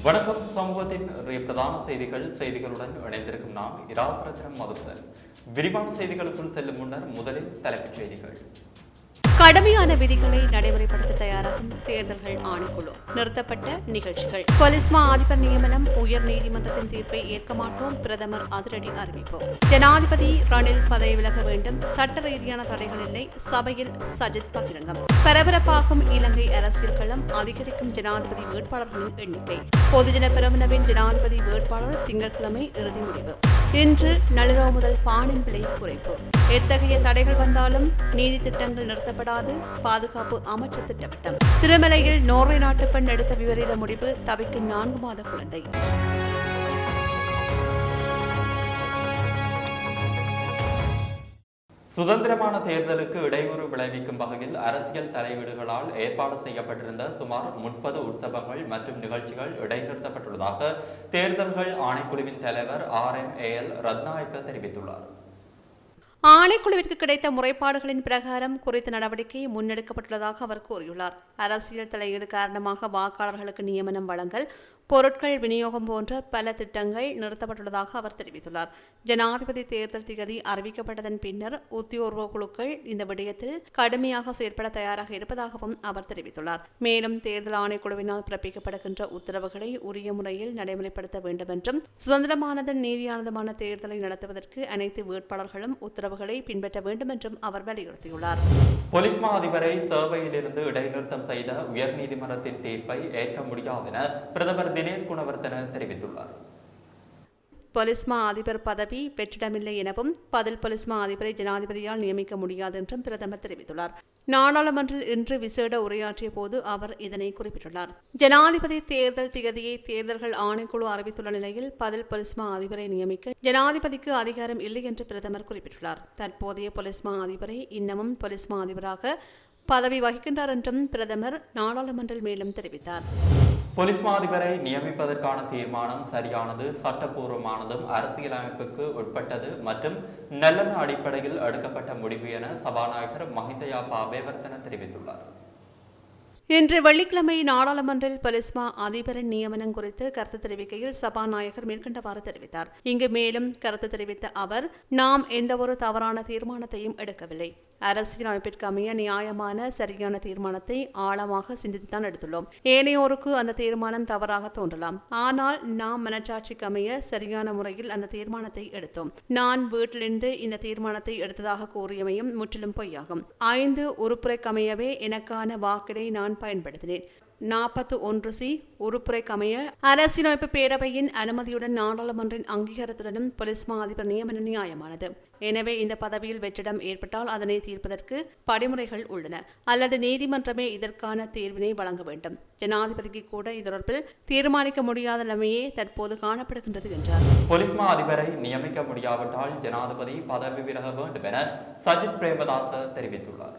வணக்கம். சமூகத்தின் இன்றைய பிரதான செய்திகள் செய்திகளுடன் இணைந்திருக்கும் நாம் இராசரத்னம் மதுசன். விரிவான செய்திகளுக்குள் செல்லும் முன்னர் முதலில் தலைப்புச் செய்திகள். கடுமையான விதிகளை நடைமுறைப்படுத்த தயாராகும் தேர்தல்கள் ஆணைக்குழு. நிறுத்தப்பட்ட நிகழ்ச்சிகள். பொலிஸ்மா அதிபர் நியமனம் உயர் நீதிமன்றத்தின் தீர்ப்பை ஏற்க மாட்டோம் பிரதமர் அதிரடி அறிவிப்பு. ஜனாதிபதி ரணில் பதவி விலக வேண்டும். சட்ட ரீதியான தடைகள் இல்லை. சபையில் சஜித் பகிரங்கம். பரபரப்பாகும் இலங்கை அரசியல் களம் அதிகரிக்கும் ஜனாதிபதி வேட்பாளர்களின் எண்ணிக்கை. பொதுஜன பிரமுனவின் ஜனாதிபதி வேட்பாளர் திங்கட்கிழமை இறுதி முடிவு. இன்று நள்ளிரவு முதல் பானின் விலை குறைப்பு. எத்தகைய தடைகள் வந்தாலும் நீதி திட்டங்கள் நிறுத்தப்படாது பாதுகாப்பு அமைச்சர் திட்டவட்டம் திருமலையில் நோர்வே நாட்டு பெண் எடுத்த விபரீத முடிவு தவிக்கும் நான்கு மாத குழந்தை. சுதந்திரமான தேர்தலுக்கு இடையூறு விளைவிக்கும் வகையில் அரசியல் தலையீடுகளால் ஏற்பாடு செய்யப்பட்டிருந்த சுமார் முப்பது உற்சவங்கள் மற்றும் நிகழ்ச்சிகள் இடைநிறுத்தப்பட்டுள்ளதாக தேர்தல்கள் ஆணைக்குழுவின் தலைவர் R M A L Ratnayake தெரிவித்துள்ளார். ஆணைக்குழுவிற்கு கிடைத்த முறைப்பாடுகளின் பிரகாரம் குறித்த நடவடிக்கை முன்னெடுக்கப்பட்டுள்ளதாக அவர் கூறியுள்ளார். அரசியல் தலையீடு காரணமாக வாக்காளர்களுக்கு நியமனம் வழங்கல் பொருட்கள் விநியோகம் போன்ற பல திட்டங்கள் நிறுத்தப்பட்டுள்ளதாக அவர் தெரிவித்துள்ளார். ஜனாதிபதி தேர்தல் திகதி அறிவிக்கப்பட்டதன் பின்னர் உத்தியோர்வ குழுக்கள் இந்த விடயத்தில் கடுமையாக செயற்பட தயாராக இருப்பதாகவும் அவர் தெரிவித்துள்ளார். மேலும் தேர்தல் ஆணைக்குழுவினால் பிறப்பிக்கப்படுகின்ற உத்தரவுகளை உரிய முறையில் நடைமுறைப்படுத்த வேண்டும் என்றும் சுதந்திரமானதும் நீதியானதுமான தேர்தலை நடத்துவதற்கு அனைத்து வேட்பாளர்களும் உத்தரவுகளை பின்பற்ற வேண்டும் என்றும் அவர் வலியுறுத்தியுள்ளார். போலீஸ் மா அதிபரை சேவையிலிருந்து இடைநிறுத்தம் செய்த உயர்நீதிமன்றத்தின் தீர்ப்பை ஏற்க முடியாது என பிரதமர் தினேஷ் குணவர்த்தன தெரிவித்துள்ளார். பொலிஸ்மா அதிபர் பதவி வெற்றிடமில்லை எனவும் பதில் பொலிஸ்மா அதிபரை ஜனாதிபதியால் நியமிக்க முடியாது என்றும் பிரதமர் தெரிவித்துள்ளார். நாடாளுமன்றில் இன்று விசேட உரையாற்றிய போது அவர் இதனை குறிப்பிட்டுள்ளார். ஜனாதிபதி தேர்தல் திகதியை தேர்தல்கள் ஆணைக்குழு அறிவித்துள்ள நிலையில் பதில் பொலிஸ்மா அதிபரை நியமிக்க ஜனாதிபதிக்கு அதிகாரம் இல்லை என்று பிரதமர் குறிப்பிட்டுள்ளார். தற்போதைய பொலிஸ்மா அதிபரை இன்னமும் பொலிஸ்மா அதிபராக பதவி வகிக்கின்றார் என்றும் பிரதமர் நாடாளுமன்றில் மேலும் தெரிவித்தார். போலீஸ் மாதிபரை நியமிப்பதற்கான தீர்மானம் சரியானது சட்டப்பூர்வமானதும் அரசியலமைப்புக்கு உட்பட்டது மற்றும் நல்லெண்ண அடிப்படையில் எடுக்கப்பட்ட முடிவு என சபாநாயகர் மஹிந்தயா பாபேவர்த்தன தெரிவித்துள்ளார். இன்று வெள்ளிக்கிழமை நாடாளுமன்றில் பலிஸ்மா அதிபரின் நியமனம் குறித்து கருத்து தெரிவிக்கையில் சபாநாயகர் மேற்கண்டவாறு தெரிவித்தார். இங்கு மேலும் கருத்து தெரிவித்த அவர் நாம் எந்தவொரு தவறான தீர்மானத்தையும் எடுக்கவில்லை. அரசியலமைப்பிற்கு அமைய நியாயமான சரியான தீர்மானத்தை ஆழமாக சிந்தித்துத்தான் எடுத்துள்ளோம். ஏனையோருக்கு அந்த தீர்மானம் தவறாக தோன்றலாம். ஆனால் நாம் மனச்சாட்சிக்கு அமைய சரியான முறையில் அந்த தீர்மானத்தை எடுத்தோம். நான் வீட்டிலிருந்து இந்த தீர்மானத்தை எடுத்ததாக கூறியமையும் முற்றிலும் பொய்யாகும். ஐந்து உறுப்புரைக்கமையவே எனக்கான வாக்கினை நான் பயன்படுத்தினேன். நாற்பத்தி ஒன்று சி உறுப்புரைக்கமைய அரசியலமைப்பு பேரவையின் அனுமதியுடன் நாடாளுமன்றின் அங்கீகாரத்துடனும் போலீஸ் மா அதிபர் நியமன நியாயமானது. எனவே இந்த பதவியில் வெற்றிடம் ஏற்பட்டால் அதனை தீர்ப்பதற்கு படிமுறைகள் உள்ளன. அல்லது நீதிமன்றமே இதற்கான தீர்வினை வழங்க வேண்டும். ஜனாதிபதிக்கு கூட இது தொடர்பில் தீர்மானிக்க முடியாத நிலைமையே தற்போது காணப்படுகின்றது என்றார். போலீஸ் மா அதிபரை நியமிக்க முடியாவிட்டால் ஜனாதிபதி பதவி விலக வேண்டும் என சஜித் பிரேமதாச தெரிவித்துள்ளார்.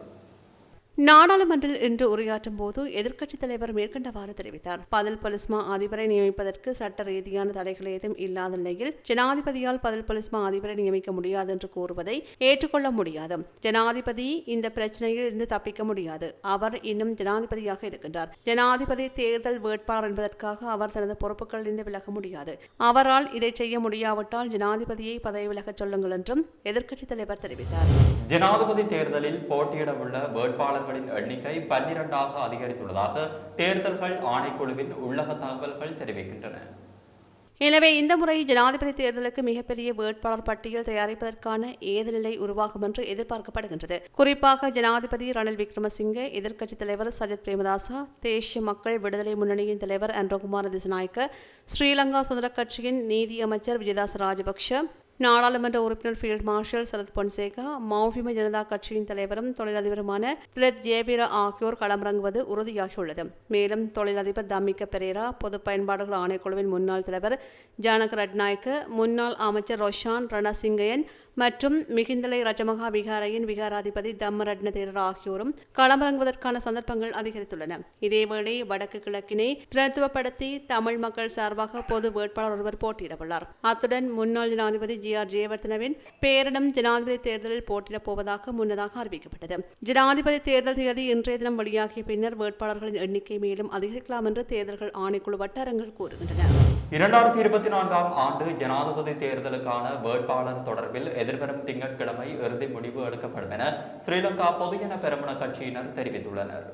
நாடாளுமன்றில் இன்று உரையாற்றும் போது எதிர்க்கட்சித் தலைவர் மேற்கண்டவாறு தெரிவித்தார். பதில் பலிஸ்மா அதிபரை நியமிப்பதற்கு சட்ட ரீதியான தடைகள் ஏதும் இல்லாத நிலையில் ஜனாதிபதியால் பதில் பலிஸ்மா அதிபரை நியமிக்க முடியாது என்று கூறுவதை ஏற்றுக்கொள்ள முடியாது. ஜனாதிபதி இந்த பிரச்சனையில் இருந்து தப்பிக்க முடியாது. அவர் இன்னும் ஜனாதிபதியாக இருக்கின்றார். ஜனாதிபதி தேர்தல் வேட்பாளர் என்பதற்காக அவர் தனது பொறுப்புகளிலிருந்து விலக முடியாது. அவரால் இதை செய்ய முடியாவிட்டால் ஜனாதிபதியை பதவி விலகச் சொல்லுங்கள் என்றும் எதிர்க்கட்சித் தலைவர் தெரிவித்தார். ஜனாதிபதி தேர்தலில் போட்டியிட உள்ள வாக்காளர்களின் எண்ணிக்கை பன்னிரண்டாக அதிகரித்துள்ளதாக தேர்தல்கள் ஆணைக்குழுவின் உள்ளக தகவல்கள் தெரிவிக்கின்றன. எனவே இந்த முறை ஜனாதிபதி தேர்தலுக்கு மிகப்பெரிய வேட்பாளர் பட்டியல் தயாரிப்பதற்கான ஏதுநிலை உருவாகும் என்று எதிர்பார்க்கப்படுகின்றது. குறிப்பாக ஜனாதிபதி ரணில் விக்ரமசிங்கே எதிர்க்கட்சித் தலைவர் சஜித் பிரேமதாசா தேசிய மக்கள் விடுதலை முன்னணியின் தலைவர் அன்றகுமார திசநாயக்க ஸ்ரீலங்கா சுதந்திர கட்சியின் நீதி அமைச்சர் விஜயதாஸ் ராஜபக்ஷ நாடாளுமன்ற உறுப்பினர் ஃபீல்ட் மார்ஷல் சரத் பொன்சேகா மௌபிம ஜனதா கட்சியின் தலைவரும் தொழிலதிபருமான திலத் ஜேபிரா ஆகியோர் களமிறங்குவது உறுதியாகியுள்ளது. மேலும் தொழிலதிபர் தமிக்க பெரேரா பொது பயன்பாடுகள் ஆணைக்குழுவின் முன்னாள் தலைவர் ஜானக் ரட்நாயக்க முன்னாள் அமைச்சர் ரொஷான் ரணசிங்கயன் மற்றும் மிகிந்தலை ரஜமகா விகாரையின் விகாராதிபதி தம்மரட்ன தேரர் ஆகியோரும் களமிறங்குவதற்கான சந்தர்ப்பங்கள் அதிகரித்துள்ளன. இதேவேளை வடக்கு கிழக்கினை பிரதித்துவப்படுத்தி தமிழ் மக்கள் சார்பாக பொது வேட்பாளர் ஒருவர் போட்டியிடவுள்ளார். அத்துடன் முன்னாள் ஜனாதிபதி ஜி ஆர் ஜெயவர்தனவின் பேரிடம் ஜனாதிபதி தேர்தலில் போட்டியிடப் போவதாக முன்னதாக அறிவிக்கப்பட்டது. ஜனாதிபதி தேர்தல் தேதி இன்றைய தினம் வெளியாகிய பின்னர் வேட்பாளர்களின் எண்ணிக்கை மேலும் அதிகரிக்கலாம் என்று தேர்தல்கள் ஆணைக்குழு வட்டாரங்கள் கூறுகின்றன. இரண்டாயிரத்தி இருபத்தி நான்காம் ஆண்டு ஜனாதிபதி தேர்தலுக்கான வேட்பாளர் தொடர்பில் எதிர்வரும் திங்கட்கிழமை இறுதி முடிவு எடுக்கப்படும் என ஸ்ரீலங்கா பொதுஜன பெரமுன கட்சியினர் தெரிவித்துள்ளனர்.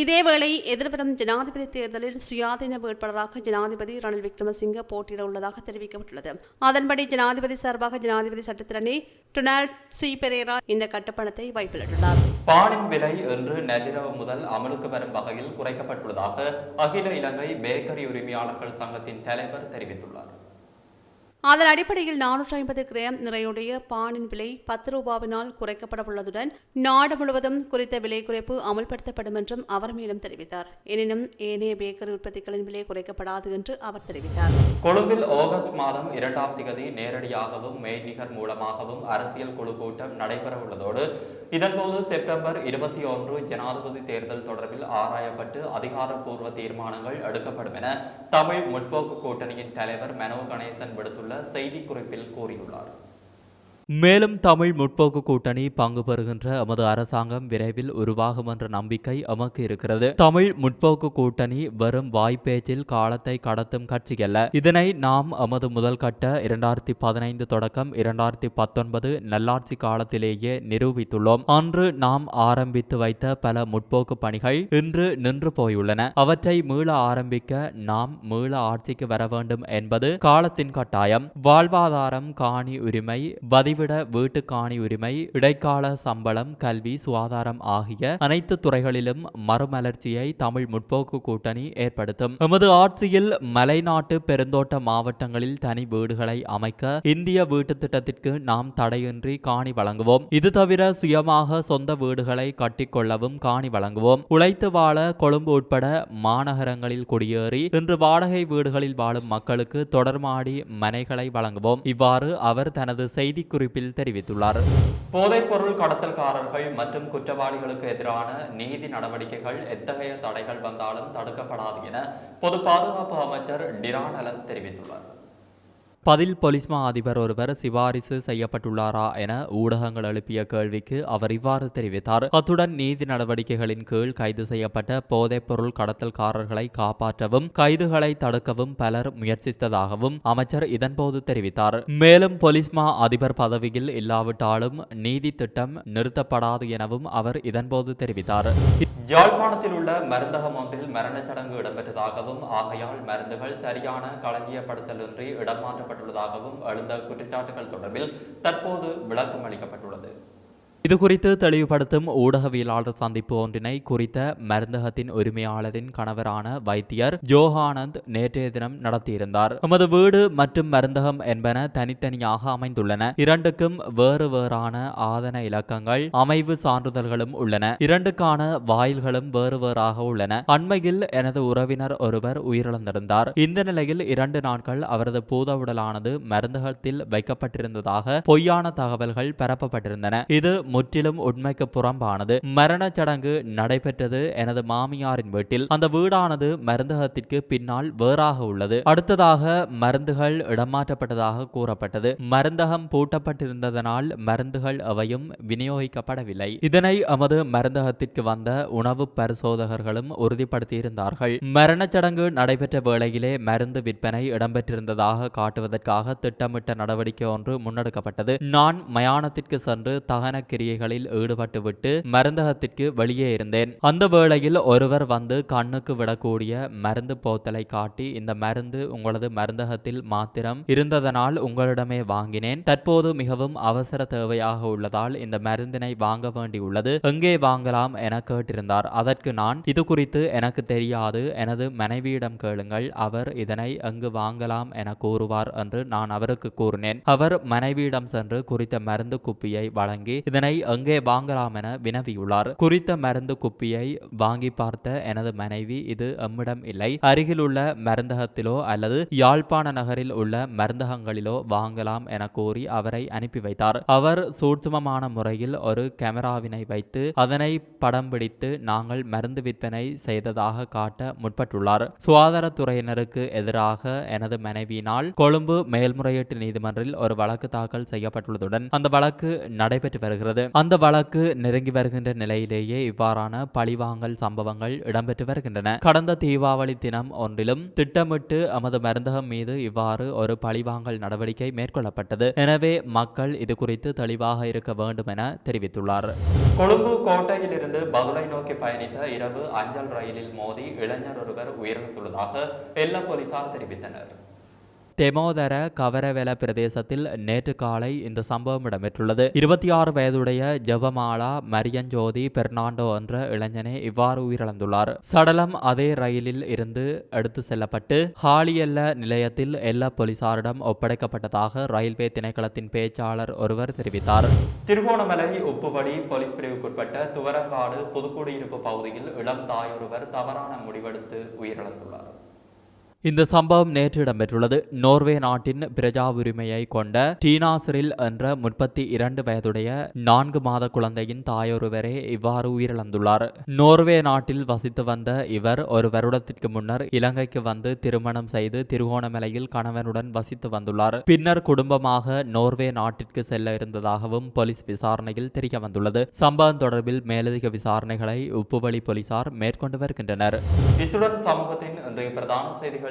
இதேவேளை எதிர்வரும் ஜனாதிபதி தேர்தலில் சுயாதீன வேட்பாளராக ஜனாதிபதி ரணில் விக்ரமசிங்க போட்டியிட உள்ளதாக தெரிவிக்கப்பட்டுள்ளது. அதன்படி ஜனாதிபதி சார்பாக ஜனாதிபதி சட்டத்திரணி டொனால்ட் சி. பெரேரா இந்த கட்டுப்பணத்தை வைப்பிலிட்டுள்ளார் பானின் விலை இன்று நள்ளிரவு முதல் அமலுக்கு வரும் வகையில் குறைக்கப்பட்டுள்ளதாக அகில இலங்கை பேக்கரி உரிமையாளர்கள் சங்கத்தின் தலைவர் தெரிவித்துள்ளார். அதன் அடிப்படையில் நானூற்றி ஐம்பது கிராம் நிறையுடைய பானின் விலை பத்து ரூபாவினால் குறைக்கப்பட உள்ளதுடன் நாடு முழுவதும் குறித்த விலை குறைப்பு அமல்படுத்தப்படும் என்றும் அவர் மேலும் தெரிவித்தார். எனினும் ஏனைய பேக்கரி உற்பத்திகளின் விலை குறைக்கப்படாது என்று அவர் தெரிவித்தார். கொழும்பில் ஆகஸ்ட் மாதம் இரண்டாம் திகதி நேரடியாகவும் மெய்நிகர் மூலமாகவும் அரசியல் குழு கூட்டம் நடைபெற உள்ளதோடு இதன்போது செப்டம்பர் இருபத்தி ஒன்று ஜனாதிபதி தேர்தல் தொடர்பில் ஆராயப்பட்டு அதிகாரப்பூர்வ தீர்மானங்கள் எடுக்கப்படும் என தமிழ் முற்போக்கு கூட்டணியின் தலைவர் மனோ கணேசன் விடுத்துள்ள செய்திக்குறிப்பில் கூறியுள்ளார். மேலும் தமிழ் முற்போக்கு கூட்டணி பங்கு பெறுகின்ற எமது அரசாங்கம் விரைவில் உருவாகும் என்ற நம்பிக்கை எமக்கு இருக்கிறது. தமிழ் முற்போக்கு கூட்டணி வெறும் வாய்ப்பேச்சில் காலத்தை கடத்தும் கட்சியல்ல. இதனை நாம் எமது முதல் கட்ட இரண்டாயிரத்தி பதினைந்து தொடக்கம் இரண்டாயிரத்தி பத்தொன்பது நல்லாட்சி காலத்திலேயே நிரூபித்துள்ளோம். அன்று நாம் ஆரம்பித்து வைத்த பல முற்போக்கு பணிகள் இன்று நின்று போயுள்ளன. அவற்றை மீள ஆரம்பிக்க நாம் மீள ஆட்சிக்கு வர வேண்டும் என்பது காலத்தின் கட்டாயம். வாழ்வாதாரம் காணி உரிமை பதிவு அதைவிட வீட்டு காணி உரிமை இடைக்கால சம்பளம் கல்வி சுகாதாரம் ஆகிய அனைத்து துறைகளிலும் மறுமலர்ச்சியை தமிழ் முற்போக்கு கூட்டணி ஏற்படுத்தும். எமது ஆட்சியில் மலைநாட்டு பெருந்தோட்ட மாவட்டங்களில் தனி வீடுகளை அமைக்க இந்திய வீட்டு திட்டத்திற்கு நாம் தடையின்றி காணி வழங்குவோம். இது தவிர சுயமாக சொந்த வீடுகளை கட்டிக்கொள்ளவும் காணி வழங்குவோம். உழைத்து வாழ கொழும்பு உட்பட மாநகரங்களில் குடியேறி இன்று வாடகை வீடுகளில் வாழும் மக்களுக்கு தொடர்மாடி மனைகளை வழங்குவோம். இவ்வாறு அவர் தனது குறிப்பில் தெரிவித்துள்ளார். போதைப்பொருள் கடத்தல்காரர்கள் மற்றும் குற்றவாளிகளுக்கு எதிரான நீதி நடவடிக்கைகள் எத்தகைய தடைகள் வந்தாலும் தடுக்கப்படாது என பொது பாதுகாப்பு அமைச்சர் டிரான் அலஸ் தெரிவித்துள்ளார். பதில் பொலிஸ்மா அதிபர் ஒருவர் சிபாரிசு செய்யப்பட்டுள்ளாரா என ஊடகங்கள் எழுப்பிய கேள்விக்கு அவர் இவ்வாறு தெரிவித்தார். அத்துடன் நீதி நடவடிக்கைகளின் கீழ் கைது செய்யப்பட்ட போதைப்பொருள் கடத்தல்காரர்களை காப்பாற்றவும் கைதுகளை தடுக்கவும் பலர் முயற்சித்ததாகவும் அமைச்சர் இதன்போது தெரிவித்தார். மேலும் பொலிஸ்மா அதிபர் பதவியில் இல்லாவிட்டாலும் நீதி திட்டம் நிறுத்தப்படாது எனவும் அவர் இதன்போது தெரிவித்தார். யாழ்ப்பாணத்தில் உள்ள மருந்தகம் ஒன்றில் மரணச் சடங்கு இடம்பெற்றதாகவும் ஆகையால் மருந்துகள் சரியான களஞ்சியப்படுத்தலின்றி இடமாற்றப்பட்டுள்ளதாகவும் எழுந்த குற்றச்சாட்டுகள் தொடர்பில் தற்போது விளக்கம் அளிக்கப்பட்டுள்ளது இது குறித்து தெளிவுபடுத்தும் ஊடகவியலாளர் சந்திப்பு ஒன்றினை குறித்த மருந்தகத்தின் உரிமையாளரின் கணவரான வைத்தியர் ஜோஹானந்த் நேற்றைய தினம் நடத்தியிருந்தார். எமது வீடு மற்றும் மருந்தகம் என்பன தனித்தனியாக அமைந்துள்ளன. இரண்டுக்கும் வேறு வேறான ஆதன இலக்கங்கள் அமைவு சான்றிதழ்களும் உள்ளன. இரண்டுக்கான வாயில்களும் வேறு வேறாக உள்ளன. அண்மையில் எனது உறவினர் ஒருவர் உயிரிழந்திருந்தார். இந்த நிலையில் இரண்டு நாட்கள் அவரது பூதவுடலானது மருந்தகத்தில் வைக்கப்பட்டிருந்ததாக பொய்யான தகவல்கள் பரப்பப்பட்டிருந்தன. இது முற்றிலும் உண்மைக்கு புறம்பானது. மரணச் சடங்கு நடைபெற்றது எனது மாமியாரின் வீட்டில். அந்த வீடானது மருந்தகத்திற்கு பின்னால் வேறாக உள்ளது. அடுத்ததாக மருந்துகள் இடமாற்றப்பட்டதாக கூறப்பட்டது. மருந்தகம் பூட்டப்பட்டிருந்ததனால் மருந்துகள் அவையும் விநியோகிக்கப்படவில்லை. இதனை எமது மருந்தகத்திற்கு வந்த உணவு பரிசோதகர்களும் உறுதிப்படுத்தியிருந்தார்கள். மரணச் சடங்கு நடைபெற்ற வேளையிலே மருந்து விற்பனை இடம்பெற்றிருந்ததாக காட்டுவதற்காக திட்டமிட்ட நடவடிக்கை ஒன்று முன்னெடுக்கப்பட்டது. நான் மயானத்திற்கு சென்று தகன கிரியைகளில் ஈடுபட்டுவிட்டு மருந்தகத்திற்கு வெளியே இருந்தேன். அந்த வேளையில் ஒருவர் வந்து கண்ணுக்கு விடக்கூடிய மருந்து போத்தலை காட்டி இந்த மருந்து உங்களது மருந்தகத்தில் மாத்திரம் இருந்ததனால் உங்களிடமே வாங்கினேன். தற்போது மிகவும் அவசர தேவையாக உள்ளதால் இந்த மருந்தினை வாங்க வேண்டியுள்ளது. எங்கே வாங்கலாம்? என கேட்டிருந்தார். அதற்கு நான் இது குறித்து எனக்கு தெரியாது. எனது மனைவியிடம் கேளுங்கள். அவர் இதனை எங்கு வாங்கலாம்? என கூறுவார் என்று நான் அவருக்கு கூறினேன். அவர் மனைவியிடம் சென்று குறித்த மருந்து குப்பியை வழங்கி இதனை இதனை எங்கே வாங்கலாம் என வினவியுள்ளார். குறித்த மருந்து குப்பியை வாங்கி பார்த்த எனது மனைவி இது எம்மிடம் இல்லை. அருகிலுள்ள மருந்தகத்திலோ அல்லது யாழ்ப்பாண நகரில் உள்ள மருந்தகங்களிலோ வாங்கலாம் என கூறி அவரை அனுப்பி வைத்தார். அவர் சூட்சுமமான முறையில் ஒரு கேமராவினை வைத்து அதனை படம் பிடித்து நாங்கள் மருந்து விற்பனை செய்ததாக காட்ட முற்பட்டுள்ளார். சுகாதாரத்துறையினருக்கு எதிராக எனது மனைவியினால் கொழும்பு மேல்முறையீட்டு நீதிமன்றில் ஒரு வழக்கு தாக்கல் செய்யப்பட்டுள்ளதுடன் அந்த வழக்கு நடைபெற்று வருகிறது. அந்த வழக்கு நெருங்கி வருகின்ற நிலையிலேயே இவ்வாறான பழிவாங்கல் சம்பவங்கள் இடம்பெற்று வருகின்றன. கடந்த தீபாவளி தினம் ஒன்றிலும் திட்டமிட்டு எமது மருந்தகம் மீது இவ்வாறு ஒரு பழிவாங்கல் நடவடிக்கை மேற்கொள்ளப்பட்டது. எனவே மக்கள் இது குறித்து தெளிவாக இருக்க வேண்டும் என தெரிவித்துள்ளார். கொழும்பு கோட்டையிலிருந்து பதுளை நோக்கி பயணித்த இரவு அஞ்சல் ரயிலில் மோதி இளைஞர் ஒருவர் உயிரிழந்துள்ளதாக எல்ல போலீசார் தெரிவித்தனர். தெமோதர கவரவெல பிரதேசத்தில் நேற்று காலை இந்த சம்பவம் இடம்பெற்றுள்ளது. இருபத்தி ஆறு வயதுடைய ஜவமாலா மரியஞ்சோதி பெர்னாண்டோ என்ற இளைஞனே இவ்வாறு உயிரிழந்துள்ளார். சடலம் அதே ரயிலில் இருந்து எடுத்து செல்லப்பட்டு ஹாலியல்ல நிலையத்தில் எல்லா போலீசாரிடம் ஒப்படைக்கப்பட்டதாக ரயில்வே திணைக்களத்தின் பேச்சாளர் ஒருவர் தெரிவித்தார். திருகோணமலை உப்புவடி போலீஸ் பிரிவுக்குட்பட்ட துவரங்காடு புதுக்குடியிருப்பு பகுதியில் இளம் தாயொருவர் தவறான முடிவெடுத்து உயிரிழந்துள்ளார். இந்த சம்பவம் நேற்று இடம்பெற்றுள்ளது. நோர்வே நாட்டின் பிரஜா உரிமையை கொண்ட டீனாசரில் என்ற முப்பத்தி இரண்டு வயதுடைய நான்கு மாத குழந்தையின் தாயொருவரே இவ்வாறு உயிரிழந்துள்ளார். நோர்வே நாட்டில் வசித்து வந்த இவர் ஒரு வருடத்திற்கு முன்னர் இலங்கைக்கு வந்து திருமணம் செய்து திருகோணமலையில் கணவனுடன் வசித்து வந்துள்ளார். பின்னர் குடும்பமாக நோர்வே நாட்டிற்கு செல்ல இருந்ததாகவும் போலீஸ் விசாரணையில் தெரிய வந்துள்ளது. சம்பவம் தொடர்பில் மேலதிக விசாரணைகளை உப்புவழி போலீசார் மேற்கொண்டு வருகின்றனர். இத்துடன் சமூகத்தின் இன்றைய பிரதான செய்திகள்